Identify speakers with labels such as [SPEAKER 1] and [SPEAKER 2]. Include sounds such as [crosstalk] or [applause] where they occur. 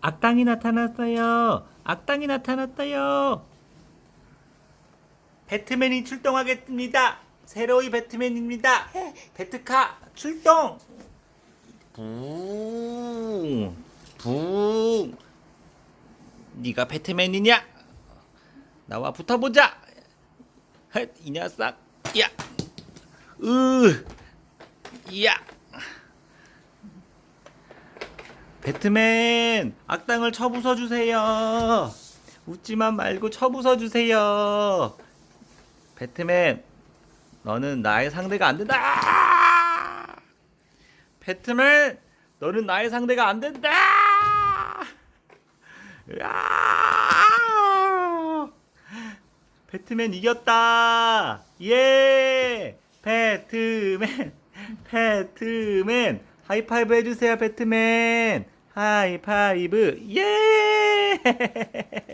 [SPEAKER 1] 악당이 나타났어요. 악당이 나타났어요. 배트맨이 출동하겠습니다. 새로이 배트맨입니다. 배트카 출동. 붕, 붕. 네가 배트맨이냐? 나와 붙어보자. 헷, 이 녀석. 야, 으, 야. 배트맨 악당을 쳐부숴 주세요. 웃지만 말고 쳐부숴 주세요. 배트맨 너는 나의 상대가 안 된다. 배트맨 너는 나의 상대가 안 된다. 으아! 배트맨 이겼다. 예! 배트맨, 배트맨, 하이파이브 해주세요, 배트맨. 하이파이브, 예! [laughs]